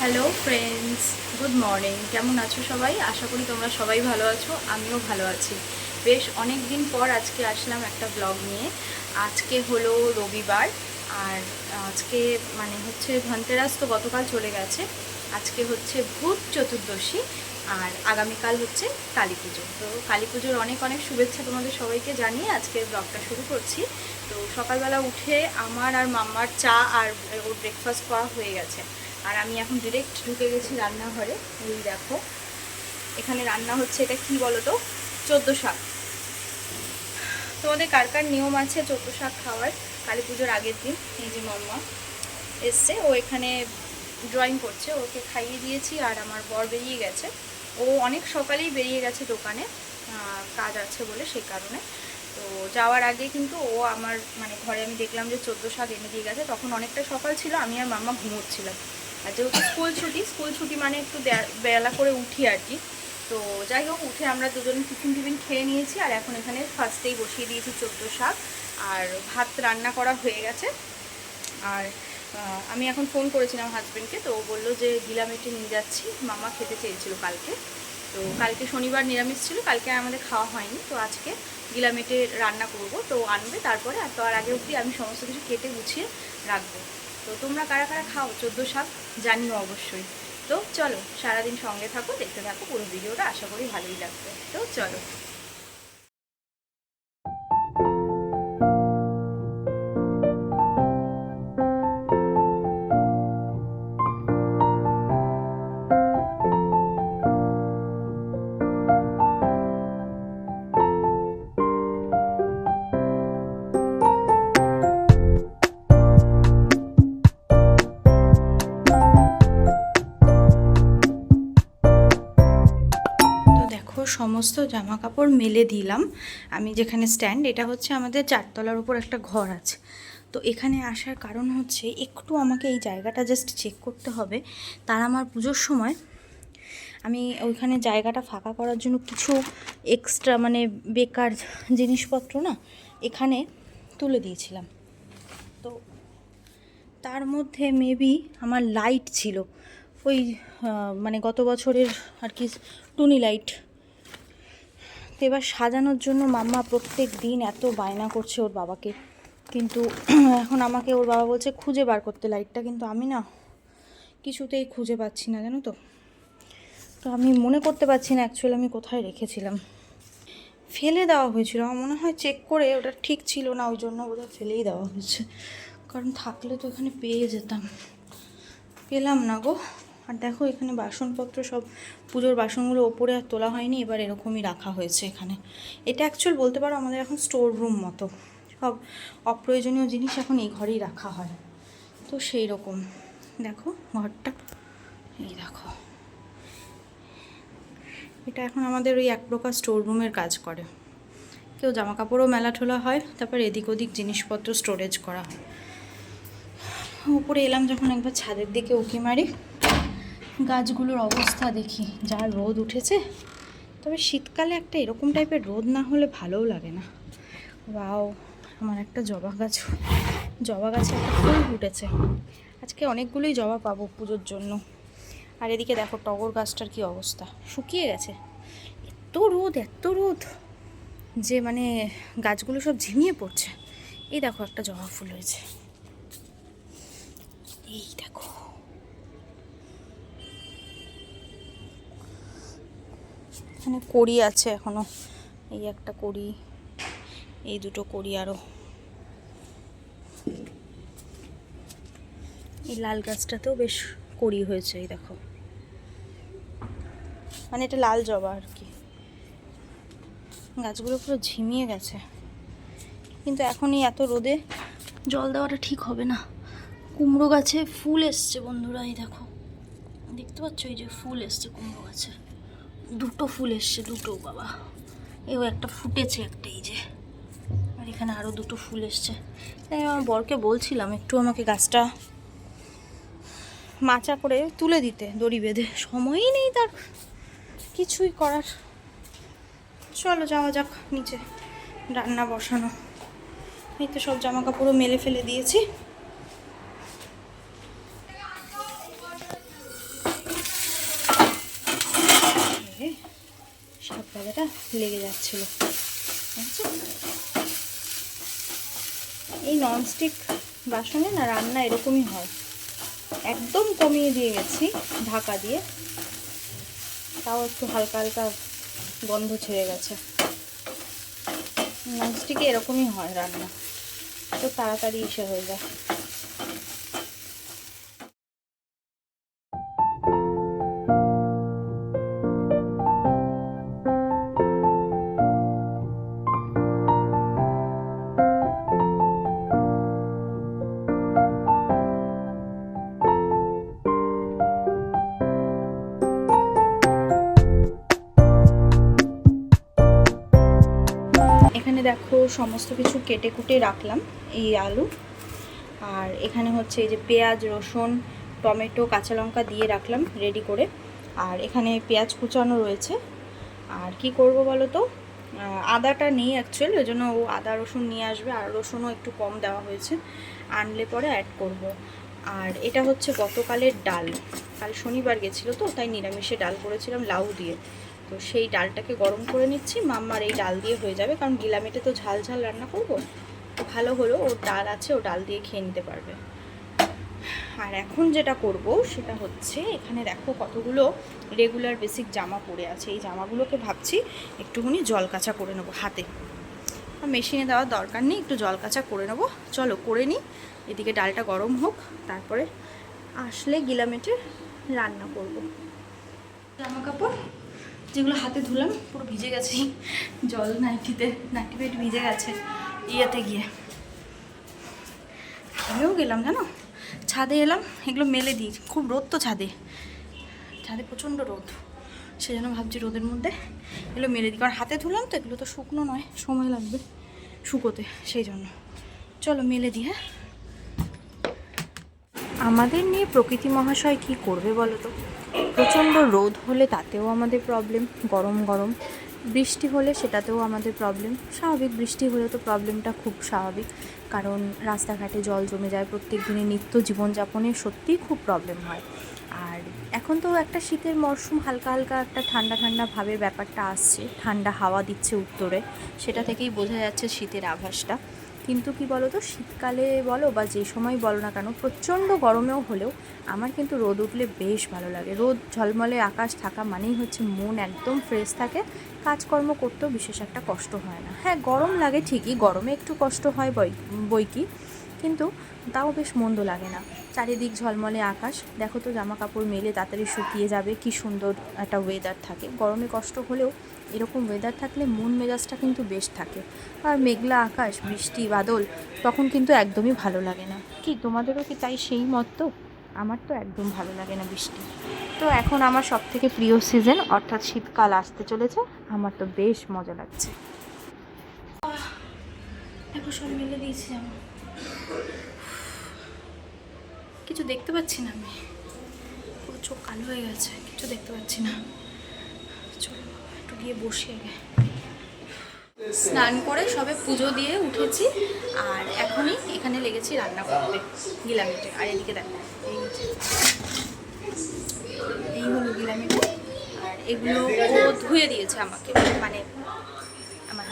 Hello friends good morning কেমন আছো সবাই? আশা করি তোমরা সবাই ভালো আছো, আমিও ভালো আছি। বেশ অনেক দিন পর আজকে আসলাম একটা ব্লগ নিয়ে। আজকে হলো রবিবার, আর আজকে মানে হচ্ছে ধনতেরাস তো গতকাল চলে গেছে। আজকে হচ্ছে ভূত চতুর্দশী, আর আগামীকাল হচ্ছে কালী পুজো। তো কালী পুজোর অনেক অনেক শুভেচ্ছা তোমাদের সবাইকে জানিয়ে আজকে ব্লগটা শুরু করছি। তো সকালবেলা উঠে আমার আর মাম্মার চা আর ওর ব্রেকফাস্ট করা হয়ে গেছে। আর আমি এখন ডিরেক্ট ঢুকে গেছি রান্নাঘরে। এই দেখো, এখানে রান্না হচ্ছে এটা কি বলো তো চোদ্দ শাক। তোমাদের কার কার নিয়ম আছে চোদ্দ শাক খাওয়ার? কালী পুজোর আগের দিন, এই যে মাম্মা এসছে, ও এখানে ড্রয়িং করছে, ওকে খাইয়ে দিয়েছি আর আমার বর বেরিয়ে গেছে। ও অনেক সকালেই বেরিয়ে গেছে দোকানে কাজ আছে বলে সেই কারণে। তো যাওয়ার আগে কিন্তু ও আমার মানে ঘরে আমি দেখলাম যে চোদ্দ শাক এনে দিয়ে গেছে, তখন অনেকটা সকাল ছিল, আমি আর মাম্মা ঘুমোচ্ছিলাম। আর যেহেতু স্কুল ছুটি স্কুল ছুটি মানে একটু বেলা করে উঠি আর কি। তো যাই হোক, উঠে আমরা দুজন টিফিন টিফিন খেয়ে নিয়েছি আর এখন এখানে ফার্স্টেই বসিয়ে দিয়েছি চোদ্দ শাক। আর ভাত রান্না করা হয়ে গেছে। আর আমি এখন ফোন করেছিলাম হাজব্যান্ডকে তো ও বলল যে গিলামেটে নিয়ে যাচ্ছি। মামা খেতে চেয়েছিল কালকে। তো কালকে শনিবার নিরামিষ ছিল, কালকে আমাদের খাওয়া হয়নি। তো আজকে গিলামেটে রান্না করব। তো আনবে, তারপরে আর তো আর আগে অবধি আমি সমস্ত কিছু কেটে গুছিয়ে রাখব। তো তোমরা কারা কারা খাও? চোদ্দ শাক জানিও অবশ্যই। তো চলো, সারাদিন সঙ্গে থাকো, দেখতে থাকো, পুরো ভিডিওটা আশা করি ভালোই লাগবে। তো চলো। সমস্ত জামা কাপড় মেলে দিলাম। আমি যেখানে স্ট্যান্ড এটা হচ্ছে আমাদের চারতলার উপর একটা ঘর আছে। তো এখানে আসার কারণ হচ্ছে একটু আমাকে এই জায়গাটা জাস্ট চেক করতে হবে। তার আমার পুজোর সময় আমি ওইখানে জায়গাটা ফাঁকা করার জন্য কিছু এক্সট্রা মানে বেকার জিনিসপত্র না এখানে তুলে দিয়েছিলাম। তো তার মধ্যে মেবি আমার লাইট ছিল। ওই মানে গত বছরের আর কি টুনি লাইট তো এবার সাজানোর জন্য মাম্মা প্রত্যেক দিন এত বায়না করছে ওর বাবাকে। কিন্তু এখন আমাকে ওর বাবা বলছে, খুঁজে বার করতে, লাইটটা কিন্তু আমি না, কিছুতেই খুঁজে পাচ্ছি না, জানো তো? তো আমি মনে করতে পারছি না অ্যাকচুয়ালি আমি কোথায় রেখেছিলাম। ফেলে দেওয়া হয়েছিল, আমার মনে হয় চেক করে, ওটা ঠিক ছিল না, ওই জন্য বোধহয় ফেলেই দেওয়া হয়েছে। কারণ থাকলে তো এখানে পেয়ে যেতাম। পেলাম না গো। আর দেখো, এখানে বাসনপত্র সব, পুজোর বাসনগুলো ওপরে আর তোলা হয়নি, এবার এরকমই রাখা হয়েছে এখানে। এটা অ্যাকচুয়াল বলতে পারো আমাদের এখন স্টোর রুম মতো। সব অপ্রয়োজনীয় জিনিস এখন এই ঘরেই রাখা হয়। তো সেই রকম দেখো, ঘরটা, এই দেখো। এটা এখন আমাদের ওই এক প্রকার স্টোর রুমের কাজ করে। কেউ জামা কাপড়ও মেলা ঠোলা হয়, তারপর এদিক ওদিক জিনিসপত্র স্টোরেজ করা হয়। উপরে এলাম যখন একবার ছাদের দিকে উঁকি মারি। গাছগুলোর অবস্থা দেখি, যা রোদ উঠেছে। তবে শীতকালে একটা এরকম টাইপের রোদ না হলে ভালোও লাগে না। বাও আমার একটা জবা গাছ, জবা গাছে একটা ফুল ফুটেছে। আজকে অনেকগুলোই জবা পাবো পুজোর জন্য। আর এদিকে দেখো টগর গাছটার কি অবস্থা, শুকিয়ে গেছে। এত রোদ এত রোদ, যে মানে গাছগুলো সব ঝিমিয়ে পড়ছে। এই দেখো একটা জবা ফুল হয়েছে। এখানে কড়ি আছে এখনও। এই একটা কড়ি, এই দুটো কড়ি আরও। এই লাল গাছটাতেও বেশ কড়ি হয়েছে, এই দেখো। মানে এটা লাল জবা আর কি। গাছগুলো পুরো ঝিমিয়ে গেছে। কিন্তু এখনই এত রোদে জল দেওয়াটা ঠিক হবে না। কুমড়ো গাছে ফুল এসছে বন্ধুরা, এই দেখো। দেখতে পাচ্ছ এই যে ফুল এসছে কুমড়ো গাছে। দুটো ফুল এসছে, দুটো, বাবা। এও একটা ফুটেছে একটা, এই যে। আর এখানে আরও দুটো ফুল এসছে। তাই আমার বরকে বলছিলাম, একটু আমাকে গাছটা মাচা করে তুলে দিতে, দড়ি বেঁধে। সময়ই নেই তার কিছুই করার। চলো, যাওয়া যাক নিচে, রান্না বসানো। এই তো সব জামা কাপড়ও মেলে ফেলে দিয়েছি। তলাটা লেগে যাচ্ছিল। বুঝছ? এই ননস্টিক বাসনে না রান্না এরকমই হয়। একদম কমিয়ে দিয়ে গেছি ঢাকা দিয়ে। তাও একটু হালকা হালকা গন্ধ ছেড়ে গেছে। ননস্টিকে এরকমই হয় রান্না। তো তাড়াতাড়ি এসে হয়ে যায়। সমস্ত কিছু কেটে কুটে রাখলাম এই আলু। আর এখানে হচ্ছে এই যে পেঁয়াজ, রসুন, টমেটো, কাঁচা লঙ্কা দিয়ে রাখলাম রেডি করে। আর এখানে পেঁয়াজ কুচানো রয়েছে। আর কি করব বলো তো? আদাটা নেই অ্যাকচুয়ালি ওই জন্য ও আদা, রসুন নিয়ে আসবে। আর রসুনও একটু কম দেওয়া হয়েছে। আনলে পরে অ্যাড করব। আর এটা হচ্ছে গতকালের ডাল। কাল শনিবার গেছিল তো, তাই নিরামিষে ডাল করেছিলাম, লাউ দিয়ে। তো সেই ডালটাকে গরম করে নিচ্ছি। মাম্মার এই ডাল দিয়ে হয়ে যাবে, কারণ গিলামেটে তো ঝাল ঝাল রান্না করব। তো ভালো হলো, ওর ডাল আছে, ও ডাল দিয়ে খেয়ে নিতে পারবে। আর এখন যেটা করব, সেটা হচ্ছে এখানে দেখো কতগুলো রেগুলার বেসিক জামা পরে আছে। এই জামাগুলোকে ভাবছি একটুখানি জল কাচা করে নেব হাতে। মেশিনে দেওয়ার দরকার নেই, একটু জল কাচা করে নেব। চলো, করে নিই। এদিকে ডালটা গরম হোক, তারপরে আসলে গিলামেটে রান্না করব। জামা কাপড় যেগুলো হাতে ধুলাম, পুরো ভিজে গেছে। জল নাইটিতে নাইটি পেট ভিজে গেছে ইয়েতে গিয়ে। ঘেমেও গেলাম, জানো? ছাদে এলাম, এগুলো মেলে দিই। খুব রোদ তো ছাদে। ছাদে প্রচণ্ড রোদ। সেই জন্য ভাবছি রোদের মধ্যে এগুলো মেলে দিই। কারণ হাতে ধুলাম তো, এগুলো তো শুকনো নয়, সময় লাগবে শুকোতে, সেই জন্য। চলো, মেলে দিই হ্যাঁ? আমাদের নিয়ে প্রকৃতি মহাশয় কি করবে বলো তো? প্রচণ্ড রোদ হলে তাতেও আমাদের প্রবলেম গরম গরম। বৃষ্টি হলে সেটাতেও আমাদের প্রবলেম স্বাভাবিক বৃষ্টি হলে তো প্রবলেমটা খুব স্বাভাবিক। কারণ রাস্তাঘাটে জল জমে যায় প্রত্যেক দিনে নিত্য জীবনযাপনে সত্যিই খুব প্রবলেম হয়। আর এখন তো একটা শীতের মরশুম, হালকা হালকা একটা ঠান্ডা ঠান্ডা ভাবের ব্যাপারটা আসছে, ঠান্ডা হাওয়া দিচ্ছে উত্তরে। সেটা থেকেই বোঝা যাচ্ছে শীতের আভাসটা। কিন্তু কি বলো তো শীতকালে বলো বা যে সময় বলো না কেন, প্রচণ্ড গরমেও হলেও আমার কিন্তু রোদ উঠলে বেশ ভালো লাগে। রোদ, ঝলমলে আকাশ থাকা মানেই হচ্ছে মন একদম ফ্রেশ থাকে, কাজকর্ম করতেও বিশেষ একটা কষ্ট হয় না। হ্যাঁ গরম লাগে ঠিকই, গরমে একটু কষ্ট হয় বই বই কি কিন্তু তাও বেশ মন্দ লাগে না। চারিদিক ঝলমলে আকাশ। দেখো তো জামা কাপড় মেলে তাড়াতাড়ি শুকিয়ে যাবে। কি সুন্দর একটা ওয়েদার থাকে। গরমে কষ্ট হলেও এরকম ওয়েদার থাকলে মন মেজাজটা কিন্তু বেশ থাকে। আর মেঘলা আকাশ, বৃষ্টি, বাদল, তখন কিন্তু একদমই ভালো লাগে না। কি, তোমাদেরও কি তাই সেই মত? তো আমার তো একদম ভালো লাগে না বৃষ্টি। তো এখন আমার সব থেকে প্রিয় সিজন অর্থাৎ শীতকাল আসতে চলেছে। আমার তো বেশ মজা লাগছে। দিয়েছি জামা। কিছু দেখতে পাচ্ছি না আমি। পুরো চোখ কালো হয়ে গেছে, কিছু দেখতে পাচ্ছি না। চলো একটু গিয়ে বসি আগে। স্নান করে সবে পুজো দিয়ে উঠেছি, আর এখনই এখানে লেগেছি রান্না করতে গিলামিটে আর এদিকে দেখো, এই এই হলো গিলামিটে আর এগুলো ও ধুয়ে দিয়েছে আমাকে মানে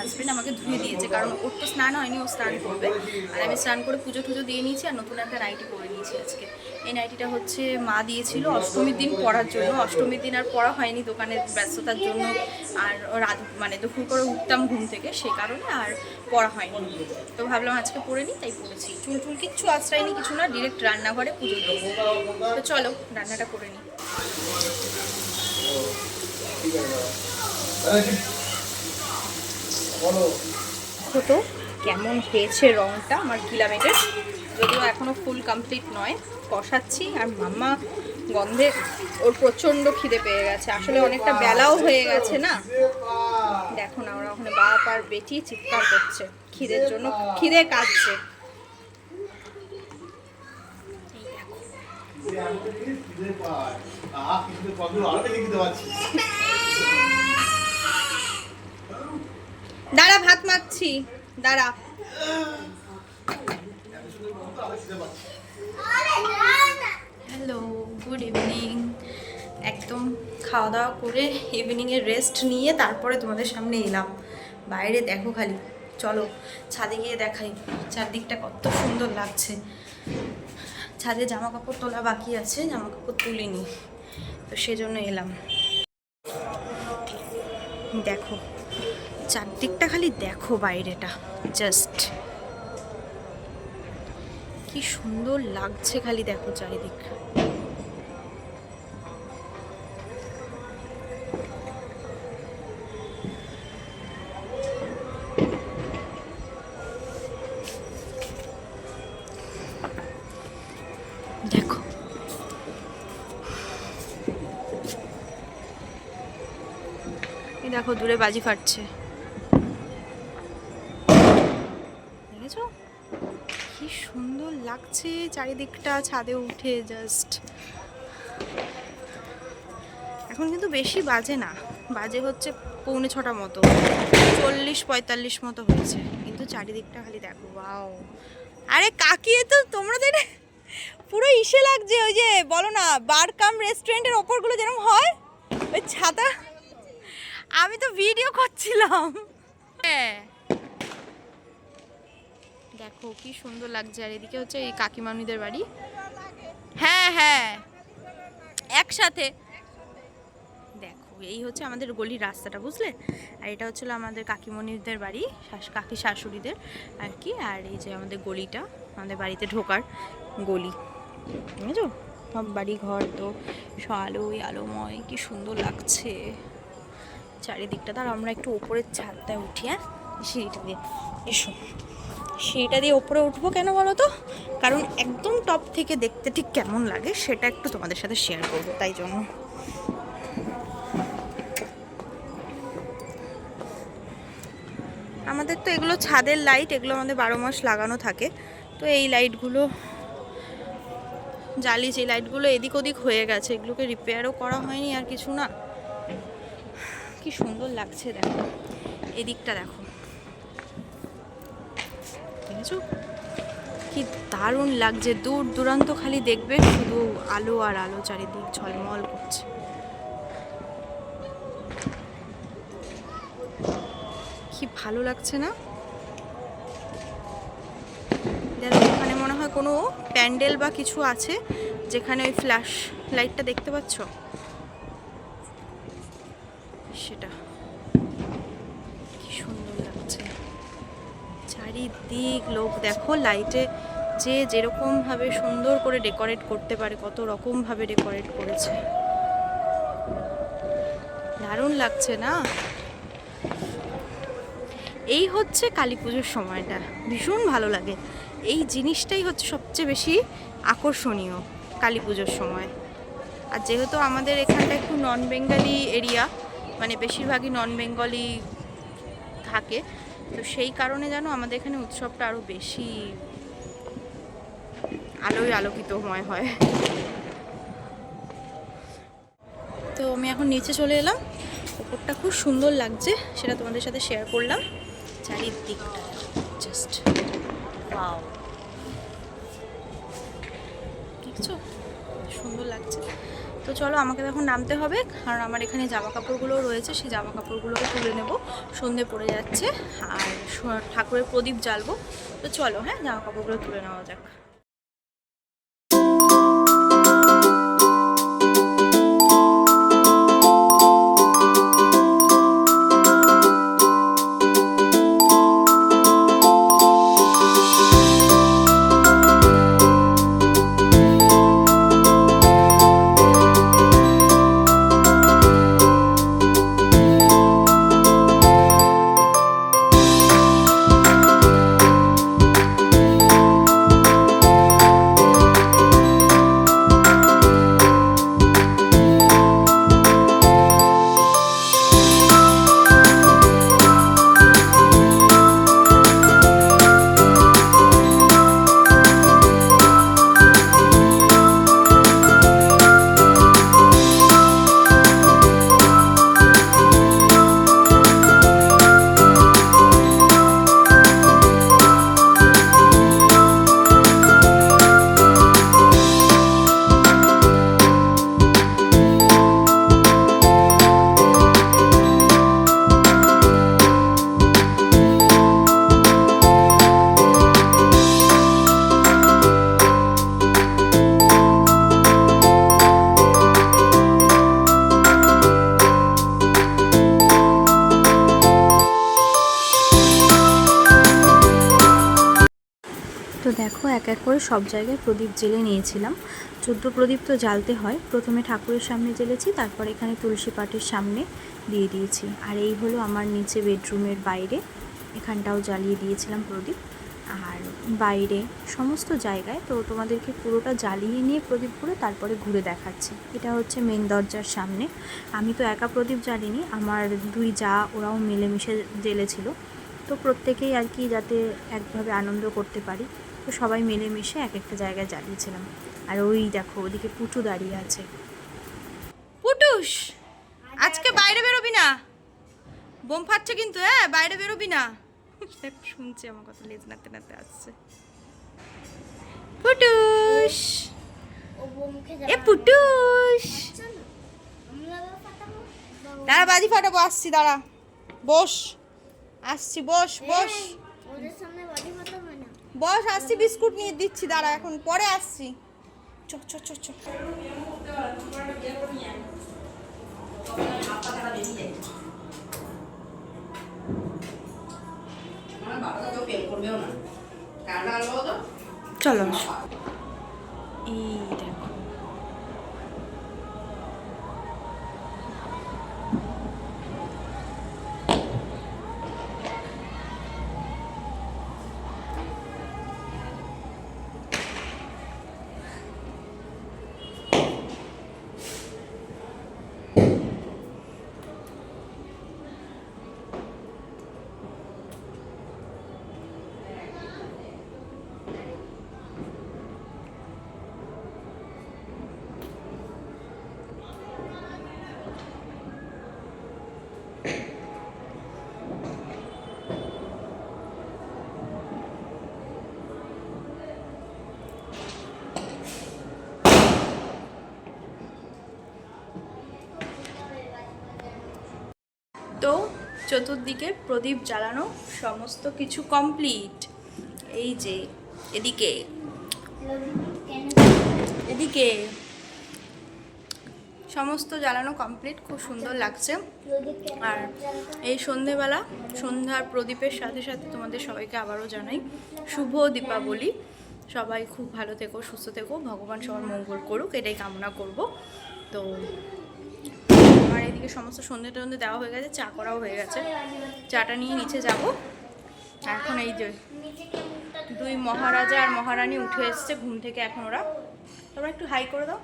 হাজব্যান্ড আমাকে ধুয়ে দিয়েছে, কারণ ওর তো স্নান হয়নি, ও স্নান করবে। আর আমি স্নান করে পুজো টুজো দিয়ে নিয়েছি আর নতুন একটা নাইটি পরে নিয়েছি আজকে। এই নাইটিটা হচ্ছে মা দিয়েছিল অষ্টমীর দিন পরার জন্য। অষ্টমীর দিন আর পড়া হয়নি দোকানের ব্যস্ততার জন্য। আর রাত মানে দুপুর করে উঠতাম ঘুম থেকে সে কারণে আর পড়া হয়নি। তো ভাবলাম আজকে পরে নিই, তাই পড়েছি। চুল টুল কিচ্ছু আশ্রয়নি কিছু না ডিরেক্ট রান্নাঘরে পুজো দিয়ে তো চলো, রান্নাটা করে নিই। ছোট কেমন হয়েছে রংটা আমার গিলামেটের যদিও এখনও ফুল কমপ্লিট নয়। কষাচ্ছি আর মাম্মা গন্ধে ওর প্রচণ্ড খিদে পেয়ে গেছে। আসলে অনেকটা বেলাও হয়ে গেছে না? দেখো না ওরা ওখানে বাপ আর বেটি চিৎকার করছে। খিদের জন্য খিদে কাটছে। দেখো। দাঁড়া, ভাত মাখছি। দাঁড়া। হ্যালো গুড ইভিনিং একদম খাওয়া দাওয়া করে ইভিনিংয়ে রেস্ট নিয়ে তারপরে তোমাদের সামনে এলাম। বাইরে দেখো খালি। চলো, ছাদে গিয়ে দেখাই চারদিকটা কত সুন্দর লাগছে। ছাদে জামা কাপড় তোলা বাকি আছে জামা কাপড় তুলিনি। তো সেজন্য এলাম। দেখো চারদিকটা খালি দেখো বাইরেটা জাস্ট কি সুন্দর লাগছে খালি দেখো চারিদিক। দেখো। দেখো, দূরে বাজি ফাটছে দেখেছ কি সুন্দর লাগছে চারিদিকটা, ছাদে উঠে জাস্ট এখন কিন্তু বেশি বাজে না, বাজে হচ্ছে পৌনে ছটা মতো, চল্লিশ পঁয়তাল্লিশ মতো হয়েছে, কিন্তু চারিদিকটা খালি দেখো বাও আরে কাকিয়ে তো তোমরা তো পুরো ইসে লাগছে, ওই যে বলো না বার কাম রেস্টুরেন্টের ওপরগুলো যেরকম হয়, ওই ছাতা। আমি তো ভিডিও করছিলাম। হ্যাঁ। দেখো, কি সুন্দর লাগছে। আর এদিকে হচ্ছে এই কাকিমামিদের বাড়ি। হ্যাঁ হ্যাঁ। একসাথে। দেখো, এই হচ্ছে আমাদের গলির রাস্তাটা, বুঝলে? আর এটা হচ্ছিল আমাদের কাকিমণিদের বাড়ি শাশ- কাকি শাশুড়িদের আর কি। আর এই যে আমাদের গলিটা, আমাদের বাড়িতে ঢোকার গলি। বুঝেছ? সব বাড়ি ঘর তো আলোয় আলোময়, কি সুন্দর লাগছে। চারিদিকটা তার আমরা একটু ওপরের ছাদটায় উঠি হ্যাঁ? সিঁড়িটা দিয়ে। এসো। সিঁড়িটা দিয়ে ওপরে উঠবো কেন বলো তো? কারণ একদম টপ থেকে দেখতে ঠিক কেমন লাগে সেটা একটু তোমাদের সাথে শেয়ার করব, তাই জন্য। আমাদের তো এগুলো ছাদের লাইট এগুলো আমাদের বারো মাস লাগানো থাকে। তো এই লাইটগুলো জ্বালিয়েছে এই লাইটগুলো এদিক ওদিক হয়ে গেছে, এগুলোকে রিপেয়ারও করা হয়নি আর কিছু না। কি সুন্দর লাগছে দেখো। এদিকটা দেখো। দেখেছ কি দারুণ লাগছে। দূর দূরান্ত খালি দেখবে শুধু আলো আর আলো, চারিদিক ঝলমল করছে। কি ভালো লাগছে না? দেখো, এখানে মনে হয় কোনো প্যান্ডেল বা কিছু আছে যেখানে ওই ফ্ল্যাশ লাইটটা দেখতে পাচ্ছ? সেটা। চারিদিক লোক, দেখো লাইটে যে যেরকম ভাবে সুন্দর করে ডেকোরেট করতে পারে, কত রকম ভাবে ডেকোরেট করেছে। দারুণ লাগছে না? এই হচ্ছে কালী পুজোর সময়টা, ভীষণ ভালো লাগে। এই জিনিসটাই হচ্ছে সবচেয়ে বেশি আকর্ষণীয় কালী পুজোর সময়। আর যেহেতু আমাদের এখানটা একটু নন বেঙ্গলি এরিয়া মানে বেশিরভাগই নন বেঙ্গলি থাকে তো সেই কারণে যেন আমাদের এখানে উৎসবটা আরও বেশি আলোয় আলোকিতময় হয়। তো আমি এখন নিচে চলে এলাম। ওপরটা খুব সুন্দর লাগছে, সেটা তোমাদের সাথে শেয়ার করলাম। চারিদিকটা জাস্ট দেখছ? সুন্দর লাগছে। তো চলো আমাকে এখন নামতে হবে, কারণ আমার এখানে জামা কাপড়গুলো রয়েছে, সেই জামা কাপড়গুলোকে তুলে নেব। সন্ধে পড়ে যাচ্ছে, আর ঠাকুরের প্রদীপ জ্বালবো। তো চলো হ্যাঁ জামা কাপড়গুলো তুলে নেওয়া যাক। দেখো, এক এক করে সব জায়গায় প্রদীপ জেলে নিয়েছিলাম। চোদ্দ প্রদীপ তো জ্বালতে হয়। প্রথমে ঠাকুরের সামনে জ্বেলেছি, তারপর এখানে তুলসী পাটের সামনে দিয়ে দিয়েছি। আর এই হলো আমার নিচে বেডরুমের বাইরে, এখানটাও জ্বালিয়ে দিয়েছিলাম প্রদীপ। আর বাইরে সমস্ত জায়গায়, তো তোমাদেরকে পুরোটা জ্বালিয়ে নিয়ে প্রদীপগুলো তারপরে ঘুরে দেখাচ্ছি। এটা হচ্ছে মেন দরজার সামনে। আমি তো একা প্রদীপ জ্বালিনি, আমার দুই যা ওরাও মিলেমিশে জ্বেলেছিল। তো প্রত্যেকেই আর কি যাতে একভাবে আনন্দ করতে পারি। তো সবাই মিলেমিশে এক একটা জায়গায় জ্বালিয়েছিলাম আর ওই দেখো ওদিকে পুটু দাঁড়িয়ে আছে। পুটুস! আজকে বাইরে বেরোবি না? বোম ফাটছে কিন্তু হ্যাঁ বাইরে বেরোবি না। শুনছে আমার কথা লেজ নাতে নাতে আসছে। পুটুস! এ পুটুস! দাঁড়া বাজি ফাটাবো আসছি দাঁড়া। বস আসছি বস বস ওদের সামনে বাড়ি ফাটাবে না বস আসছি বিস্কুট নিয়ে দিচ্ছি দাঁড়া এখন পরে আসছি। চ চ চ চ। চলো এই দেখো। চতুর্দিকে প্রদীপ জ্বালানো সমস্ত কিছু কমপ্লিট এই যে, এদিকে। এদিকে। সমস্ত জ্বালানো কমপ্লিট খুব সুন্দর লাগছে। আর এই সন্ধেবেলা, সন্ধ্যার প্রদীপের সাথে সাথে তোমাদের সবাইকে আবারও জানাই শুভ দীপাবলি। সবাই খুব ভালো থেকো, সুস্থ থেকো, ভগবান সবার মঙ্গল করুক, এটাই কামনা করব। তো এদিকে সমস্ত সন্ধে টন্ধে দেওয়া হয়ে গেছে চা করাও হয়ে গেছে। চাটা নিয়ে নিচে যাব। এখন এই যে দুই মহারাজা আর মহারানী উঠে এসছে ঘুম থেকে এখন ওরা। তোমরা একটু হাই করে দাও।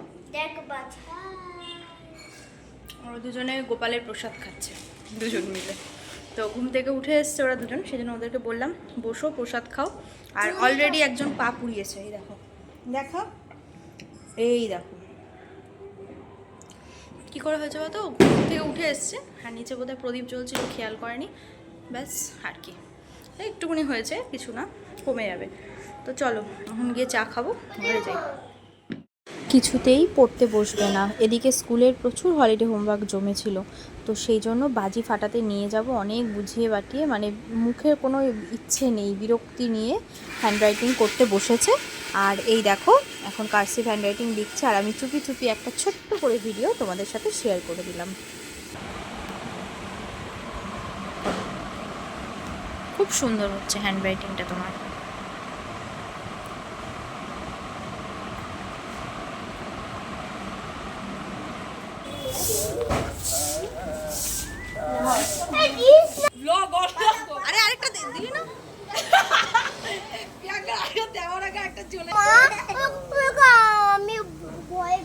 ওরা দুজনে গোপালের প্রসাদ খাচ্ছে দুজন মিলে। তো ঘুম থেকে উঠে এসছে ওরা দুজন সেজন্য ওদেরকে বললাম বসো প্রসাদ খাও। আর অলরেডি একজন পা পুড়িয়েছে এই দেখো। দেখো? এই দেখো। কি করে হয়েছে বলতো? ঘুম থেকে উঠে এসছে। আর নিচে বোধহয় প্রদীপ জ্বলছিল খেয়াল করেনি। ব্যাস, আর কি। এই একটুখানি হয়েছে, কিছু না, কমে যাবে। তো চলো, এখন গিয়ে চা খাব, ঘরে যাই। কিছুতেই পড়তে বসবে না। এদিকে স্কুলের প্রচুর হলিডে হোমওয়ার্ক জমেছিল। তো সেই জন্য বাজি ফাটাতে নিয়ে যাব অনেক বুঝিয়ে বাটিয়ে। মানে মুখের কোনো ইচ্ছে নেই। বিরক্তি নিয়ে হ্যান্ডরাইটিং করতে বসেছে। আর এই দেখো, এখন কার্সিভ হ্যান্ডরাইটিং লিখছে আর আমি চুপি চুপি একটা ছোট্ট করে ভিডিও তোমাদের সাথে শেয়ার করে দিলাম। খুব সুন্দর হচ্ছে হ্যান্ডরাইটিংটা তোমার। আরে আরেকটা দে- দিলি না আমি ভয়ে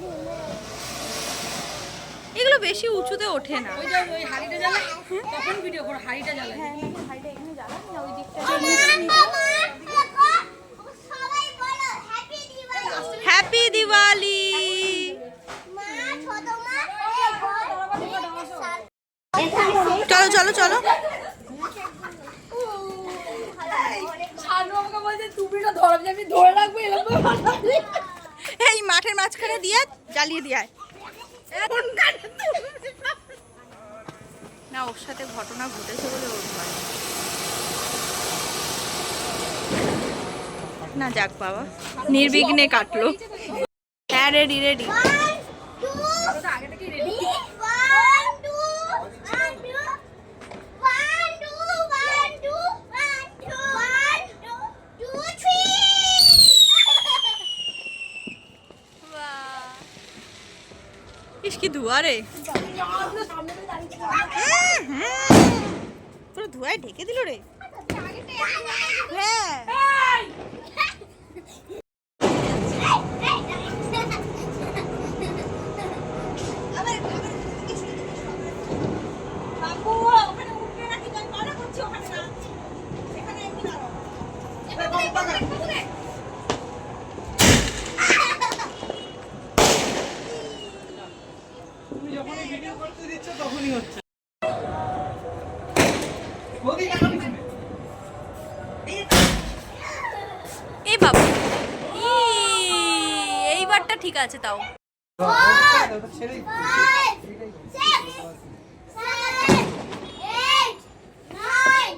এগুলো বেশি উঁচুতে ওঠে না ওই যে ওই হাড়িটা জ্বালা তখন ভিডিও করো হাড়িটা জ্বালা সবাই বলো হ্যাপি দিওয়ালি হ্যাপি দিওয়ালি মা ছোট মা চলো চলো চলো ছানু আমাকে বলছে তুমি না ধরো আমি ধরে রাখব এরকম এই মাঠের মাঝখানে দিয়ে জ্বালিয়ে দিয়ায় না ওর সাথে ঘটনা ঘটেছে বলে ওর না যাক বাবা নির্বিঘ্নে কাটলো। হ্যাঁ রেডি রেডি কি ধোয়া রে তোর দাঁড়িয়ে পুরো ধোয়ায় ঢেকে দিল রে। হ্যাঁ এই! তুমি যখনই ভিডিও করতে দিচ্ছ তখনই হচ্ছে বৌদি কেন পিছনে? এই বাবা ই, এইবারটা ঠিক আছে তাও দাদা ছেড়েই Five, six, seven, eight, nine,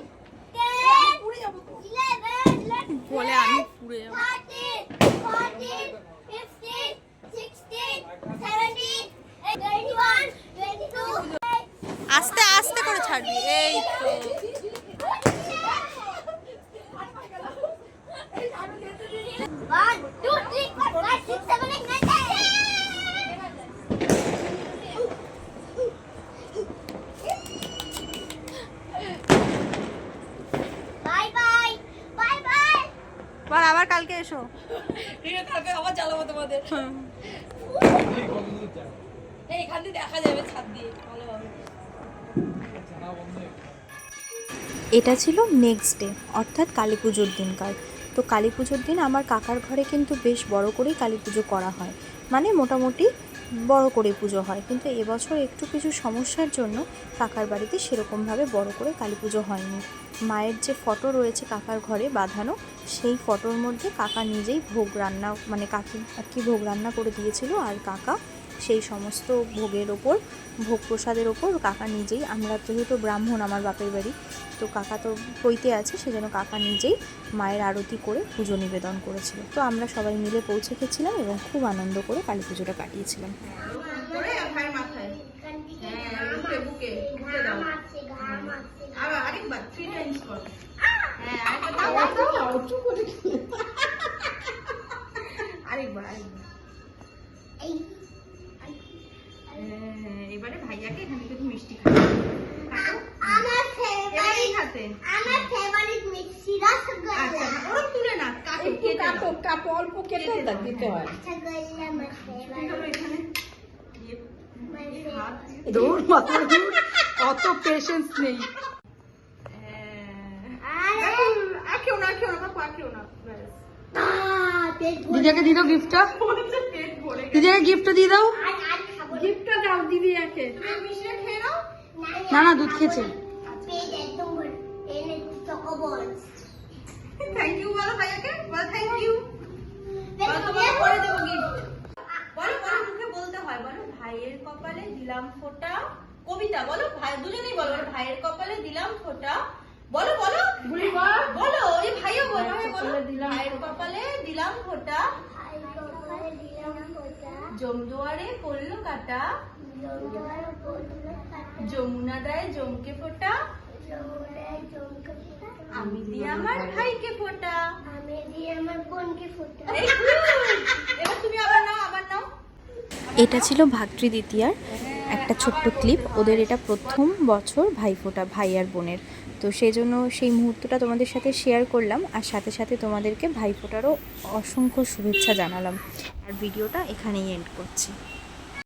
ten, eleven, বলে আমি পুড়ে যাব thirteen, fourteen, fifteen, sixteen, seventeen, twenty-one, twenty-two. আস্তে আস্তে করে ছাড়বি এই তো One, two, three, four, five, six, seven, eight, nine, ten. Bye bye. Bye bye. বল আবার কালকে এসো ঠিক আছে, কালকে আবার চালাবো তোমাদের এই কতদূর যাবে? এই এখান দিয়ে দেখা যাবে ছাদ দিয়ে ভালো হবে জানা বন্ধ হয়ে গেছে। এটা ছিল নেক্সট ডে অর্থাৎ কালী পুজোর দিনকার তো কালী পুজোর দিন আমার কাকার ঘরে কিন্তু বেশ বড় করেই কালী পুজো করা হয়। মানে মোটামুটি বড় করে পুজো হয়। কিন্তু এবছর একটু কিছু সমস্যার জন্য কাকার বাড়িতে সেরকমভাবে বড় করে কালী পুজো হয়নি। মায়ের যে ফটো রয়েছে কাকার ঘরে বাঁধানো, সেই ফটোর মধ্যে কাকা নিজেই ভোগ রান্না মানে কাকি আর কি ভোগ রান্না করে দিয়েছিল আর কাকা সেই সমস্ত ভোগের ওপর ভোগ প্রসাদের ওপর কাকা নিজেই আমরা যেহেতু ব্রাহ্মণ আমার বাপের বাড়ি তো কাকা তো পইতে আছে সেজন্য কাকা নিজেই মায়ের আরতি করে পুজো নিবেদন করেছিল। তো আমরা সবাই মিলে পৌঁছে গেছিলাম এবং খুব আনন্দ করে কালী পুজোটা কাটিয়েছিলাম। এবারে কাটো অল্প কেটে দিতে হয়। রসগোল্লা দৌড় মাথা অত পেশেন্স নেই। দিদিকে দিয়ে দাও গিফটটা দিদিকে গিফটটা দিয়ে দাও। আর আর খাব না। গিফটটা দাও দিদি একে না না দুধ খেয়েছে। ভাইয়ের কপালে দিলাম ফোঁটা। কবিতা বলো। ভাই দুজনেই বলো। ভাইয়ের কপালে দিলাম ফোঁটা। বলো বলো। বলো। এই ভাইও বলো ভাইয়ের বলো। কপালে দিলাম ভাইয়ের কপালে দিলাম ফোঁটা। আর কপালে দিলাম ফোঁটা। জমদুয়ারে পড়ল কাটা। যমুনা দেয় জমকে ফোঁটা। আমি দিই আমার ভাইকে ফোঁটা। আমি দিয়ে আমার বোনকে ফোটা। এবার তুমি আবার নাও আবার নাও। এটা ছিল ভাতৃ দ্বিতীয়ার একটা ছোট্ট ক্লিপ। ওদের এটা প্রথম বছর ভাইফোঁটা, ভাই আর বোনের। তো সেই জন্য সেই মুহূর্তটা তোমাদের সাথে শেয়ার করলাম আর সাথে সাথে তোমাদেরকে ভাইফোঁটারও অসংখ্য শুভেচ্ছা জানালাম। আর ভিডিওটা এখানেই এন্ড করছি।